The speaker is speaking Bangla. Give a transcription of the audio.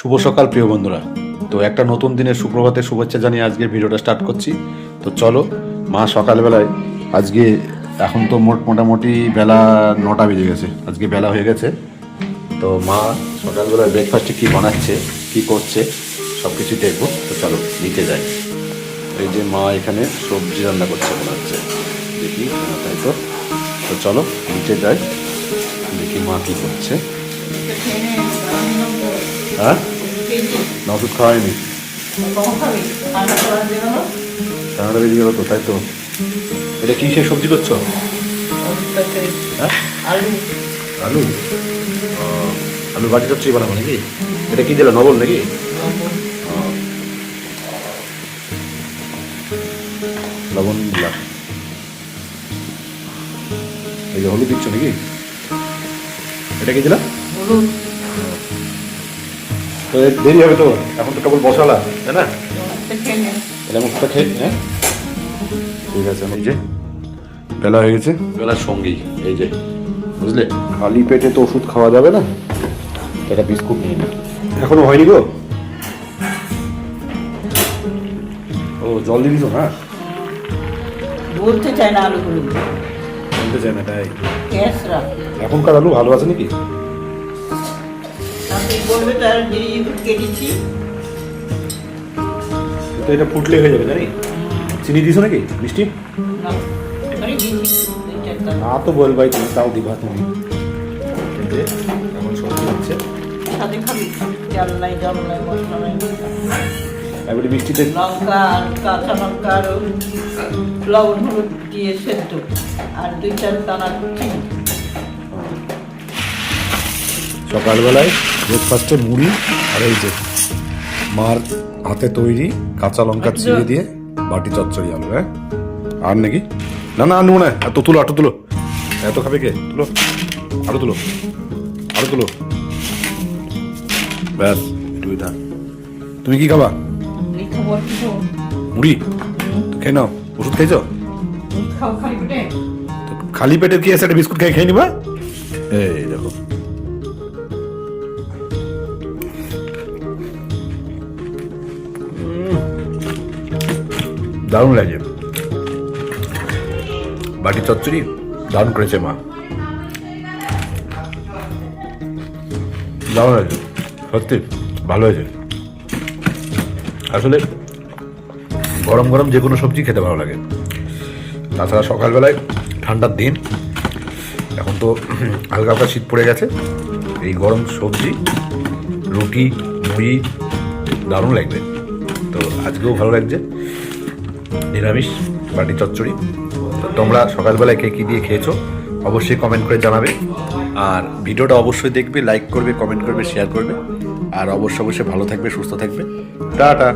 শুভ সকাল প্রিয় বন্ধুরা। তো একটা নতুন দিনের সুপ্রভাতে শুভেচ্ছা জানিয়ে আজকের ভিডিওটা স্টার্ট করছি। তো চলো মা সকালবেলায় আজকে এখন তো মোট মোটামুটি বেলা নটা বেজে গেছে। আজকে বেলা হয়ে গেছে। তো মা সকালবেলায় ব্রেকফাস্টে কী বানাচ্ছে কী করছে সব কিছু দেখব। তো চলো নিচে যাই। এই যে মা এখানে সবজি রান্না করছে বানাচ্ছে। দেখি হ্যাঁ, তাই তো। তো চলো নিচে যাই। দেখি মা কী করছে। হ্যাঁ? না ওষুধ খাওয়াইনি কানাডা বেরিয়ে গেল তো তাই তো এটা কি সে সবজি করছ আলু আলু বাটি চচ্চড়ি বানাবো নাকি এটা কি দিল নবল নাকি লবণ দিলাম এই যে হলুদ দিচ্ছ নাকি এটা কি দিলাম তো দেরি হবে তো এখন তো কেবল বসালা তাই না? এটা মুখটা খেয়ে হ্যাঁ? ঠিক আছে এই যে বেলা হয়ে গেছে। বেলার সঙ্গী এই যে বুঝলে? খালি পেটে তো ওষুধ খাওয়া যাবে না? এটা বিস্কুট নিয়ে নি। এখনও হয়নি গো? ও জল দিয়ে দিছো না? বলতে চায় না আলুগুলো। বলতে চাই না তাই? এখনকার আলু ভালো আছে নাকি? বলবে তো এটা ফুটলে হয়ে যাবে জানি চিনি দিছো নাকি? মিষ্টি? না তো বলবাই তুমি তাও দিবা তুমি। এখন সবজি হচ্ছে এবারে মিষ্টিতে লঙ্কা কাঁচা লঙ্কা আর লবণ হলুদ দিয়ে সেদ্ধ। আর দুই চার দানা চিনি। সকালবেলায় ব্রেকফাস্টে মুড়ি আর এই যে মার হাতে তৈরি কাঁচা লঙ্কা চিড়ে দিয়ে বাটি চচ্চড়ি আলু হ্যাঁ? আর নাকি? না না আনব না। এত তুলো আটো তুলো। এত খাবে কে? তুলো। আরও তুলো। আরও তুলো। ব্যাস এটুকুই থাক তুমি কি খাবা? মুড়ি খেয়ে নাও। ওষুধ খেয়েছো? খালি পেটে। তো খালি পেটের কি আছে একটা বিস্কুট খেয়ে খেয়ে নিবা? এই দেখো। দারুণ লাগে। বাটি চচ্চড়ি, দারুণ করেছে মা। দারুণ হয়েছে, সত্যি ভালো হয়েছে। আসলে গরম গরম যে কোনো সবজি খেতে ভালো লাগে। তাছাড়া সকালবেলায় ঠান্ডার দিন, এখন তো হালকা হালকা শীত পড়ে গেছে। এই গরম সবজি, রুটি, মুড়ি, দারুণ লাগবে। তো আজকেও ভালো লাগছে। নিরামিষ, বাটি চচ্চড়ি। তোমরা সকালবেলায় কে কী দিয়ে খেয়েছো, অবশ্যই কমেন্ট করে জানাবে। আর ভিডিওটা অবশ্যই দেখবে লাইক করবে কমেন্ট করবে শেয়ার করবে। আর অবশ্যই অবশ্যই ভালো থাকবে, সুস্থ থাকবে। টাটা।